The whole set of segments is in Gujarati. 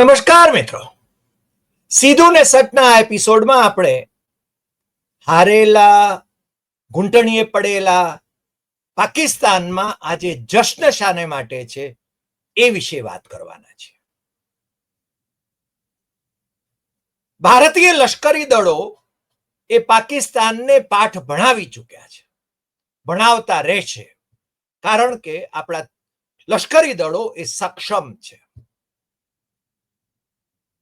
નમસ્કાર મિત્રો. સીધું ને સટના એપિસોડમાં આપણે હારેલા, ઘૂંટણીએ પડેલા પાકિસ્તાનમાં આજે જશ્ન શાને માટે છે એ વિશે વાત કરવાના છે. ભારતીય લશ્કરી દળો એ પાકિસ્તાનને પાઠ ભણાવી ચૂક્યા છે. ભણાવતા રહેશે. કારણ કે આપણા લશ્કરી દળો એ સક્ષમ છે.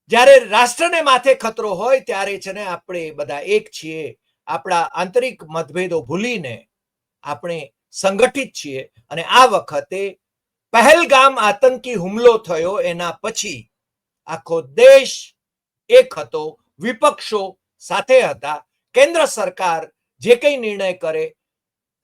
જ્યારે રાષ્ટ્રને માથે ખતરો હોય ત્યારે છે ને આપણે બધા એક છીએ. આપણા આંતરિક મતભેદો ભૂલીને આપણે સંગઠિત છીએ. અને આ વખતે પહેલગામ આતંકી હુમલો થયો એના પછી આખો દેશ એક હતો. વિપક્ષો સાથે હતા. કેન્દ્ર સરકાર જે કંઈ નિર્ણય કરે,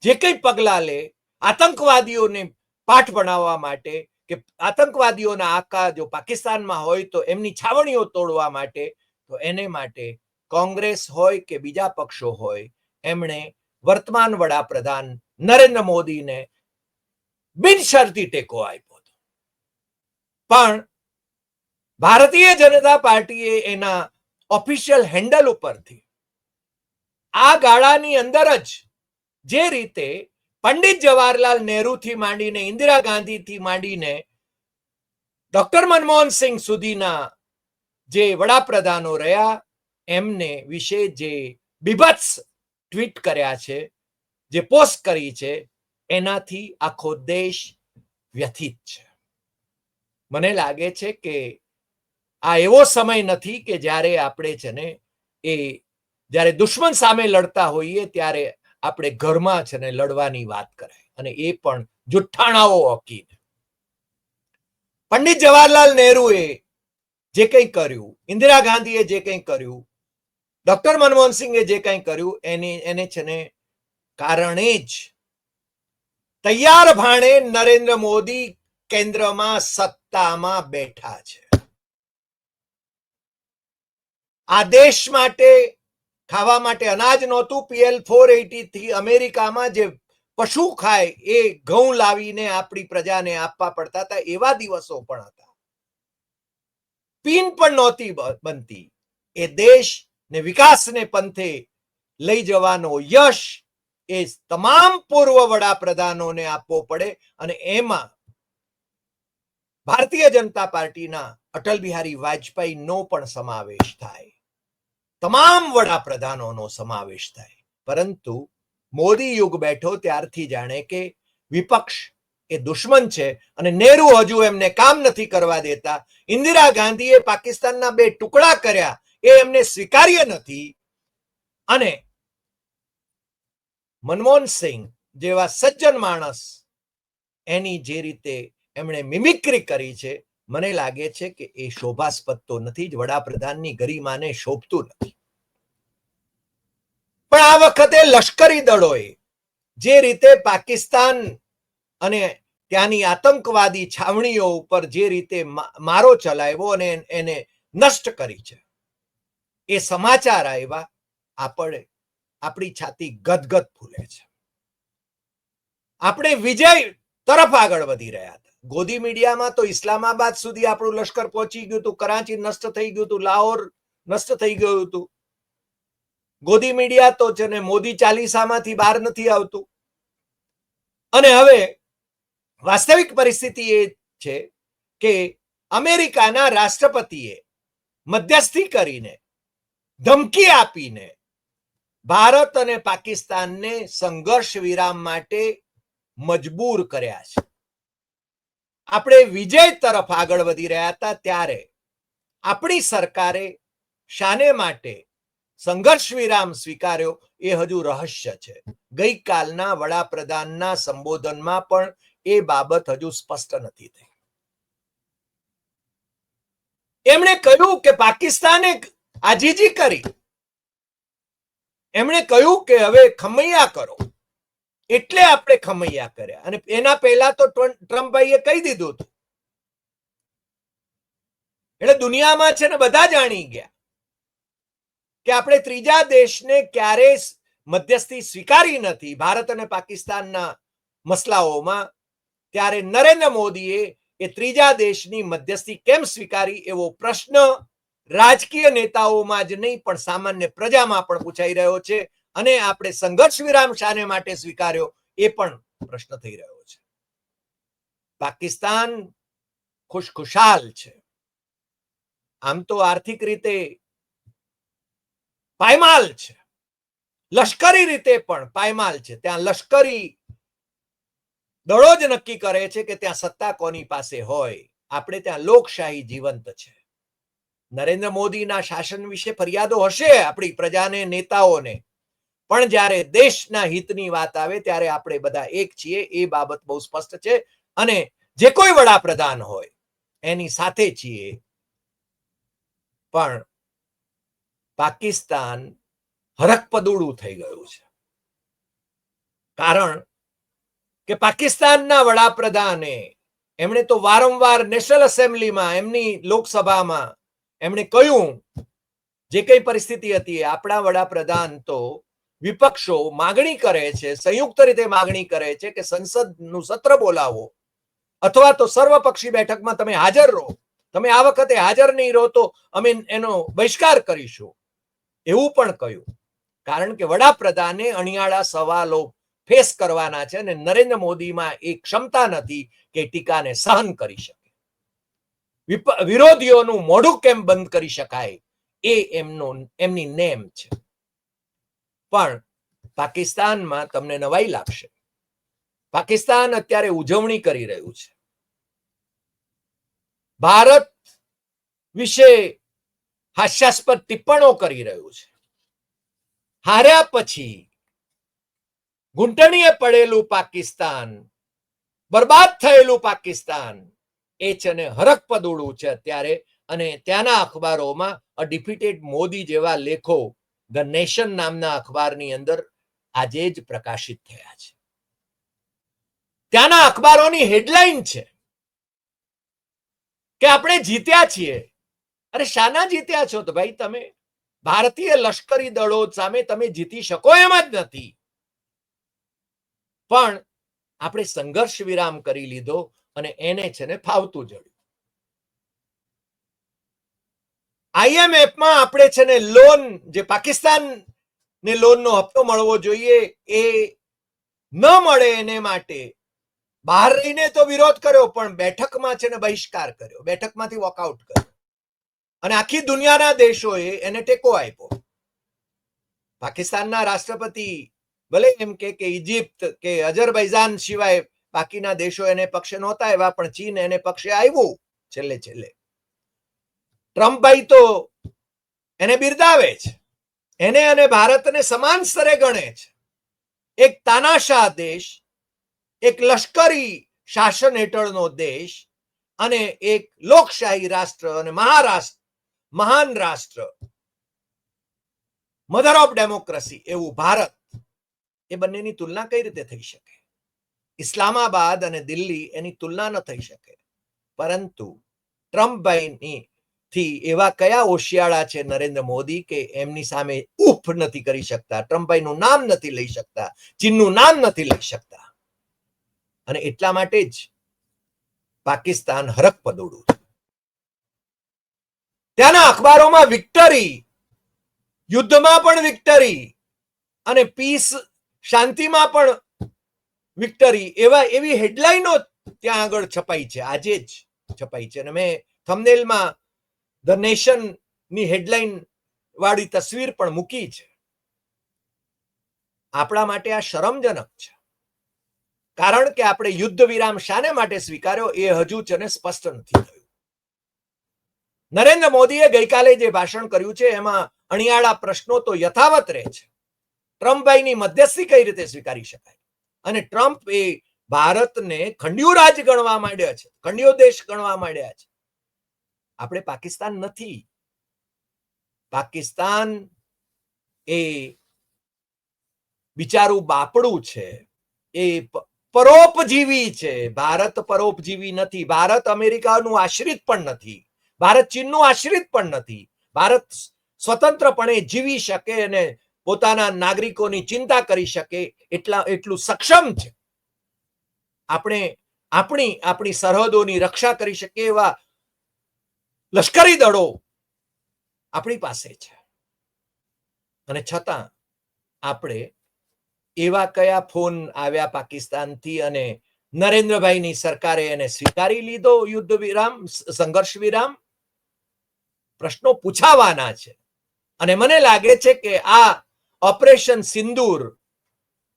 જે કંઈ પગલાં લે, આતંકવાદીઓને પાઠ ભણાવવા માટે કે આતંકવાદીઓના આકા જો પાકિસ્તાનમાં હોય તો એમની છાવણીઓ તોડવા માટે, તો એને માટે કોંગ્રેસ હોય કે બીજા પક્ષો હોય, એમણે વર્તમાન વડાપ્રધાન નરેન્દ્ર મોદીને બિનશરતી ટેકો આપ્યો હતો. પણ ભારતીય જનતા પાર્ટીએ એના ઓફિશિયલ હેન્ડલ ઉપરથી આ ગાળાની અંદર જ જે રીતે પંડિત જવાહરલાલ નહેરુથી માંડીને ઇન્દિરા ગાંધીથી માંડીને ડોક્ટર મનમોહન સિંહ સુધીના જે વડાપ્રધાનો રહ્યા, એમને વિશે જે બીભત્સ ટ્વીટ કર્યા છે, જે પોસ્ટ કરી છે, એનાથી આખો દેશ વ્યથિત છે. મને લાગે છે કે આ એવો સમય નથી કે જ્યારે આપણે છે ને એ જ્યારે દુશ્મન સામે લડતા હોઈએ ત્યારે આપણે ઘરમાં છે ને લડવાની વાત કરે અને એ પણ જુઠ્ઠાણાઓ હકીને પંડિત જવાહરલાલ નહેરુએ જે કંઈ કર્યું, ઇન્દિરા ગાંધીએ જે કંઈ કર્યું, ડોક્ટર મનમોહન સિંહે જે કંઈ કર્યું, એને એને છે ને કારણે જ તૈયાર ભાણે નરેન્દ્ર મોદી કેન્દ્રમાં સત્તામાં બેઠા છે. આ દેશ માટે ખાવા માટે અનાજ નહોતું. પીએલ ફોર એટીથી અમેરિકામાં જે પશુ ખાય એ ઘઉં લાવીને આપણી પ્રજાને આપવા પડતા હતા. એવા દિવસો પણ હતા. પીન પણ નહોતી બનતી. એ દેશ ને વિકાસને પંથે લઈ જવાનો યશ એ તમામ પૂર્વ વડાપ્રધાનોને આપવો પડે અને એમાં ભારતીય જનતા પાર્ટીના અટલ બિહારી વાજપેયી નો પણ સમાવેશ થાય. તમામ વડાપ્રધાનોનો સમાવેશ થાય. પરંતુ મોદી યુગ બેઠો ત્યારથી જાણે કે વિપક્ષ એ દુશ્મન છે અને નેહરુ હજુ એમને કામ નથી કરવા દેતા. ઇન્દિરા ગાંધીએ પાકિસ્તાનના બે ટુકડા કર્યા, એ એમને સ્વીકાર્ય નથી. અને મનમોહન સિંહ જેવા સજ્જન માણસ એની જે રીતે એમણે મિમિક્રી કરી છે મને લાગે છે કે એ શોભાસ્પદ તો નથી, જ વડાપ્રધાનની ગરિમાને શોભતું નથી. પણ આ વખતે લશ્કરી દળોએ જે રીતે પાકિસ્તાન અને ત્યાંની આતંકવાદી છાવણીઓ ઉપર જે રીતે મારો ચલાવ્યો અને એને નષ્ટ કરી છે, એ સમાચાર આવ્યા, આપણે, આપણી છાતી ગદગદ ફૂલે છે. આપણે વિજય તરફ આગળ વધી રહ્યા ગોદી મીડિયામાં તો ઇસ્લામાબાદ સુધી આપણું લશ્કર પહોંચી ગયું હતું, કરાચી નષ્ટ થઈ ગયું હતું, લાહોર નષ્ટ થઈ ગયું હતું. ગોદી મીડિયા તો છે ને મોદી ચાલીસામાંથી બહાર નથી આવતું. અને હવે વાસ્તવિક પરિસ્થિતિ એ છે કે અમેરિકાના રાષ્ટ્રપતિએ મધ્યસ્થી કરીને ધમકી આપીને ભારત અને પાકિસ્તાનને સંઘર્ષ વિરામ માટે મજબૂર કર્યા છે. આપણે વિજય તરફ આગળ વધી રહ્યા હતા ત્યારે આપણી સરકારે શાને માટે સંઘર્ષ વિરામ સ્વીકાર્યો એ હજુ રહસ્ય છે. ગઈકાલના વડાપ્રધાનના સંબોધનમાં પણ એ બાબત હજુ સ્પષ્ટ નથી થઈ. એમણે કહ્યું કે પાકિસ્તાને આજીજી કરી. એમણે કહ્યું કે હવે ખમૈયા કરો. એટલે આપણે ખમૈયા કર્યા. અને એના પહેલા તો ટ્રમ્પભાઈએ કહી દીધું હતું. એટલે દુનિયામાં છે ને બધા જાણી ગયા કે આપણે ત્રીજા દેશને ક્યારે મધ્યસ્થી સ્વીકારી નથી. ભારત અને પાકિસ્તાનના મસલાઓમાં ત્યારે નરેન્દ્ર મોદીએ એ ત્રીજા દેશની મધ્યસ્થી કેમ સ્વીકારી એવો પ્રશ્ન રાજકીય નેતાઓમાં જ નહીં, પણ સામાન્ય પ્રજામાં પણ પૂછાઈ રહ્યો છે. અને આપણે સંઘર્ષ વિરામ શાને માટે સ્વીકાર્યો એ પણ પ્રશ્ન થઈ રહ્યો છે. પાકિસ્તાન ખુશખુશાલ છે. આમ તો આર્થિક રીતે પાયમાલ છે. લશ્કરી રીતે પણ પાયમાલ છે. ત્યાં લશ્કરી દળો જ નક્કી કરે છે કે ત્યાં સત્તા કોની પાસે હોય. આપણે ત્યાં લોકશાહી જીવંત છે. નરેન્દ્ર મોદીના શાસન વિશે ફરિયાદો હશે આપણી પ્રજાને, નેતાઓને. પણ જ્યારે દેશના હિતની વાત આવે ત્યારે આપણે બધા એક છીએ, એ બાબત બહુ સ્પષ્ટ છે. અને જે કોઈ વડાપ્રધાન હોય, એની સાથે છીએ. પણ પાકિસ્તાન હરકપદુડું થઈ ગયું છે. કારણ કે પાકિસ્તાનના વડાપ્રધાને એમણે તો વારંવાર નેશનલ એસેમ્બલીમાં, એમની લોકસભામાં એમણે કહ્યું, જે કઈ પરિસ્થિતિ હતી આપણા વડાપ્રધાન તો વિપક્ષો માગણી કરે છે, સંયુક્ત રીતે માગણી કરે છે કે સંસદનું સત્ર બોલાવો. અથવા તો સર્વપક્ષી બેઠકમાં તમે હાજર રહો. તમે આ વખતે હાજર નહીં રહો તો અમે એનો બહિષ્કાર કરીશું. એવું પણ કહ્યું. કારણ કે વડાપ્રધાને અણિયાળા સવાલો ફેસ કરવાના છે અને નરેન્દ્ર મોદીમાં એ ક્ષમતા નથી કે ટીકાને સહન કરી શકે. વિરોધીઓનું મોઢું કેમ બંધ કરી શકાય? એ એમનો, એમની નેમ છે. પણ પાકિસ્તાનમાં તમને નવાઈ લાગશે. પાકિસ્તાન અત્યારે ઉજવણી કરી રહ્યું છે. ભારત વિશે હાસ્યાસ્પદ ટિપ્પણો કરી રહ્યું છે. હાર્યા પછી ઘૂંટણીએ પડેલું પાકિસ્તાન, બરબાદ થયેલું પાકિસ્તાન એ છે ને હરકપદુડું છે અત્યારે. અને ત્યાંના અખબારોમાં અ ડિફિટેડ મોદી જેવા લેખો ધ નેશન નામના અખબારની અંદર આજે જ પ્રકાશિત થયા છે. ત્યાંના અખબારોની હેડલાઇન છે કે આપણે જીત્યા છીએ. અરે શાના જીત્યા છો? તો ભાઈ તમે ભારતીય લશ્કરી દળો સામે તમે જીતી શકો એમ જ નથી. પણ આપણે સંઘર્ષ વિરામ કરી લીધો અને એને છે ને ફાવતું જડ્યું. આઈએમએફમાં આપણે છે ને લોન જે પાકિસ્તાન ને લોનનો હપ્તો મળવો જોઈએ એ ન મળે એને માટે બહાર રહીને તો વિરોધ કર્યો, પણ બેઠકમાં છે ને બહિષ્કાર કર્યો, બેઠકમાંથી વોકઆઉટ કર્યો. અને આખી દુનિયાના દેશોએ એને ટેકો આપ્યો. પાકિસ્તાનના રાષ્ટ્રપતિ ભલે એમ કે કે ઇજિપ્ત કે અજરબૈજાન સિવાય બાકીના દેશો એને પક્ષે નહોતા આવ્યા, પણ ચીન એને પક્ષે આવ્યું છેલ્લે છેલ્લે. ટ્રમ્પભાઈ તો એને બિરદાવે છે. એને અને ભારતને સમાન સ્તરે ગણે છે. એક તાનાશાહ દેશ, એક લશ્કરી શાસન હેઠળનો દેશ અને એક લોકશાહી રાષ્ટ્ર અને મહારાષ્ટ્ર, મહાન રાષ્ટ્ર. મધર ઓફ ડેમોક્રેસી એવું ભારત. એ બંનેની તુલના કઈ રીતે થઈ શકે? ઇસ્લામાબાદ અને દિલ્હી એની તુલના ન થઈ શકે. પરંતુ ટ્રમ્પભાઈની થી એવા કયા ઓશિયાળા છે નરેન્દ્ર મોદી કે એમની સામે ઉફ નથી કરી શકતા, ટ્રમ્પભાઈનું નામ નથી લઈ શકતા, ચીનનું નામ નથી લઈ શકતા અને એટલા માટે જ પાકિસ્તાન હરક પદોડું. ત્યાંના અખબારોમાં વિક્ટરી, યુદ્ધમાં પણ વિક્ટરી અને પીસ શાંતિમાં પણ વિક્ટરી, એવા એવી હેડલાઇનો ત્યાં આગળ છપાઈ છે, આજે જ છપાઈ છે અને મેં થંબનેલમાં ધ નેશનની હેડલાઇન વાળી તસવીર પણ મૂકી છે. આપણા માટે આ શરમજનક છે. કારણ કે આપણે યુદ્ધ વિરામ શાને માટે સ્વીકાર્યો એ હજુ છે સ્પષ્ટ નથી થયું. નરેન્દ્ર મોદીએ ગઈકાલે જે ભાષણ કર્યું છે એમાં અણિયાળા પ્રશ્નો તો યથાવત રહે છે. ટ્રમ્પભાઈની મધ્યસ્થી કઈ રીતે સ્વીકારી શકાય? અને ટ્રમ્પ એ ભારતને ખંડિયું રાજ ગણવા માંડ્યા છે, ખંડિયો દેશ ગણવા માંડ્યા છે. આપણે પાકિસ્તાન નથી. પાકિસ્તાન એ બિચારું બાપડું છે. એ પરોપજીવી છે. ભારત પરોપજીવી નથી. ભારત અમેરિકાનું આશ્રિત પણ નથી. ભારત ચીનનું આશ્રિત પણ નથી. ભારત સ્વતંત્રપણે જીવી શકે અને પોતાના નાગરિકોની ચિંતા કરી શકે એટલા, એટલું સક્ષમ છે. આપણે, આપણી આપણી સરહદોની રક્ષા કરી શકીએ એવા લશ્કરી દળો આપણી પાસે છે. અને છતાં આપણે એવા કયા ફોન આવ્યા પાકિસ્તાનથી અને નરેન્દ્રભાઈની સરકારે એને સ્વીકારી લીધો યુદ્ધ વિરામ સંઘર્ષ વિરામ? પ્રશ્નો પૂછાવાના છે. અને મને લાગે છે કે આ ઓપરેશન સિંદૂર,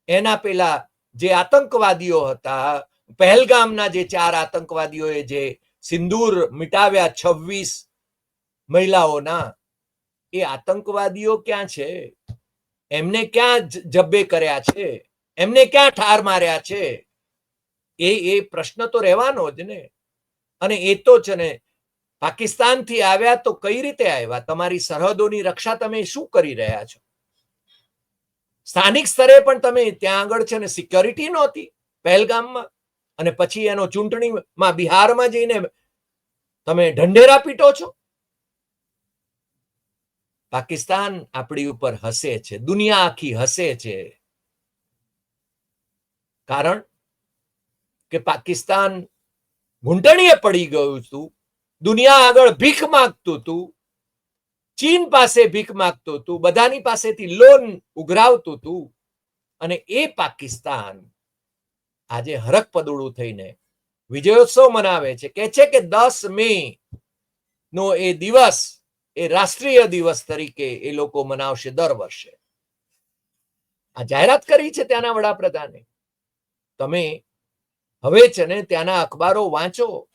એના પેલા જે આતંકવાદીઓ હતા, પહેલગામના જે ચાર આતંકવાદીઓએ જે સિંદૂર મિટાવ્યા છવ્વીસ મહિલાઓના. એ આતંકવાદીઓ ક્યાં છે? એમને ક્યાં જબ્બે કર્યા છે? એમને ક્યાં ઠાર માર્યા છે? એ એ પ્રશ્ન તો રહેવાનો જ ને. અને એ તો છે ને, પાકિસ્તાનથી આવ્યા તો કઈ રીતે આવ્યા? તમારી સરહદોની રક્ષા તમે શું કરી રહ્યા છો? સ્થાનિક સ્તરે પણ તમે ત્યાં આગળ છે ને સિક્યોરિટી નહોતી પહેલગામમાં. અને પછી એનો ચૂંટણીમાં બિહારમાં જઈને તમે ઢંઢેરા પીટો છો? પાકિસ્તાન આપણી ઉપર હસે છે, દુનિયા આખી હસે છે. કારણ કે પાકિસ્તાન ઘૂંટણીએ પડી ગયું હતું દુનિયા આગળ ભીખ માંગતું હતું ચીન પાસે ભીખ માંગતું હતું બધાની પાસેથી લોન ઉઘરાવતું હતું અને એ પાકિસ્તાન આજે હરખ પદુડું થઈને વિજયોત્સવ મનાવે છે. કે છે કે દસ મે નો એ દિવસ, એ રાષ્ટ્રીય દિવસ તરીકે એ લોકો મનાવશે દર વર્ષે. આ જાહેરાત કરી છે ત્યાંના વડાપ્રધાને. તમે હવે છે ને ત્યાંના અખબારો વાંચો.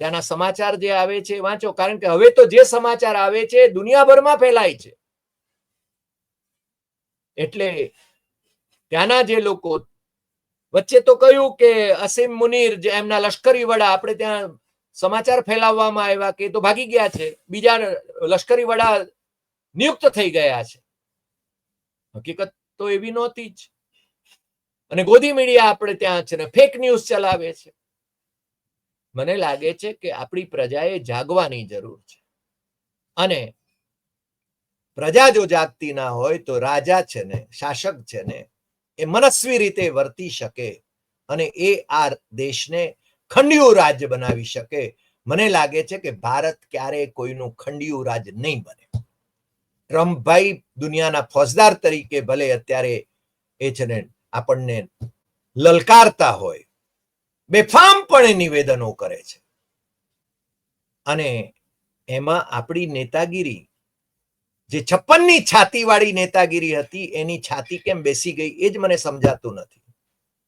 ત્યાંના સમાચાર જે આવે છે વાંચો. કારણ કે હવે તો જે સમાચાર આવે છે દુનિયાભરમાં ફેલાય છે. એટલે ત્યાંના જે લોકો વચ્ચે તો કહ્યું કે અસીમ મુનીર જે એમના લશ્કરી વડા, આપણે ત્યાં સમાચાર ફેલાવવામાં આવ્યા કે તો ભાગી ગયા છે, બીજા લશ્કરી વડા નિયુક્ત થઈ ગયા છે. હકીકત તો એવી નહોતી જ. અને ગોદી મીડિયા આપણે ત્યાં છે ને ફેક ન્યૂઝ ચલાવે છે. મને લાગે છે કે આપણી પ્રજાએ જાગવાની જરૂર છે. અને પ્રજા જો જાગતી ના હોય તો રાજા છે ને, શાસક છે ને એ મનસ્વી રીતે વર્તી શકે અને એ આ દેશને ખંડિયું રાજ્ય બનાવી શકે. મને લાગે છે કે ભારત ક્યારેય કોઈનું ખંડિયું રાજ્ય નહીં બને. ટ્રમ્પભાઈ દુનિયાના ફોજદાર તરીકે ભલે અત્યારે એ છે ને આપણને લલકારતા હોય બેફામપણે નિવેદનો કરે છે. અને એમાં આપણી નેતાગીરી જે છપ્પનની છાતીવાળી નેતાગીરી હતી, એની છાતી કેમ બેસી ગઈ એ જ મને સમજાતું નથી.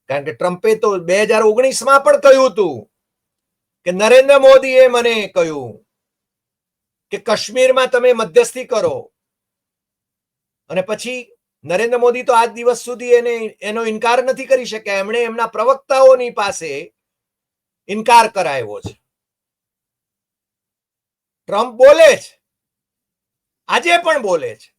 કારણ કે ટ્રમ્પે તો બે હજાર ઓગણીસમાં પણ કહ્યું હતું કે નરેન્દ્ર મોદીએ મને કહ્યું કે કાશ્મીરમાં તમે મધ્યસ્થી કરો. અને પછી નરેન્દ્ર મોદી તો આજ દિવસ સુધી એને એનો ઇનકાર નથી કરી શક્યા. એમણે એમના પ્રવક્તાઓની પાસે ઇનકાર કરાવ્યો છે. ટ્રમ્પ બોલે છે આજે પણ બોલે છે.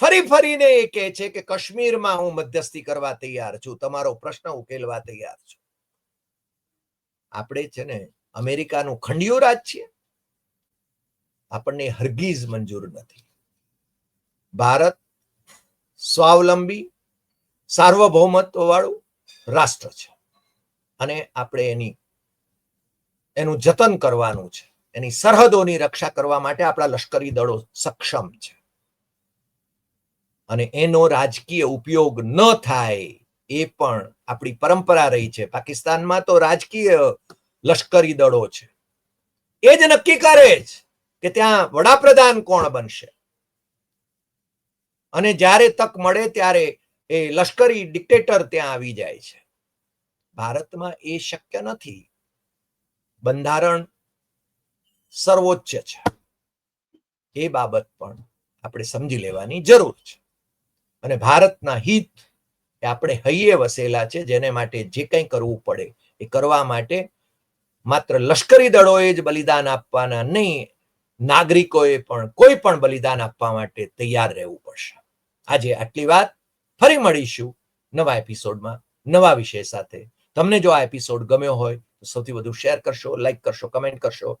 ફરી ફરીને એ કહે છે કે કાશ્મીરમાં હું મધ્યસ્થી કરવા તૈયાર છું. તમારો પ્રશ્ન ઉકેલવા તૈયાર છું. આપણે છે ને અમેરિકાનું ખંડિયું રાજ છીએ આપણને હરગીઝ મંજૂર નથી. ભારત સ્વાવલંબી સાર્વભૌમત્વ વાળું રાષ્ટ્ર છે. અને આપણે એની, એનું જતન કરવાનું છે. એની સરહદોની રક્ષા કરવા માટે આપણા લશ્કરી દળો સક્ષમ છે. અને એનો રાજકીય ઉપયોગ ન થાય એ પણ આપણી પરંપરા રહી છે. પાકિસ્તાનમાં તો રાજકીય લશ્કરી દળો છે. એ જ નક્કી કરે જ કે ત્યાં વડાપ્રધાન કોણ બનશે. અને જ્યારે તક મળે ત્યારે એ લશ્કરી ડિક્ટેટર ત્યાં આવી જાય છે. ભારતમાં એ શક્ય નથી. બંધારણ સર્વોચ્ચ છે. એ બાબત પણ આપણે સમજી લેવાની જરૂર છે. અને ભારતના હિત એ આપણે હૈયે વસેલા છે, જેને માટે જે કંઈ કરવું પડે એ કરવા માટે માત્ર લશ્કરી દળોએ જ બલિદાન આપવાના નહીં, નાગરિકોએ પણ કોઈ પણ બલિદાન આપવા માટે તૈયાર રહેવું પડશે. આજે આટલી વાત. ફરી મળીશું નવા એપિસોડમાં, નવા વિષય સાથે. તમને જો આ એપિસોડ ગમ્યો હોય તો સૌથી વધુ શેર કરશો, લાઈક કરશો, કમેન્ટ કરશો.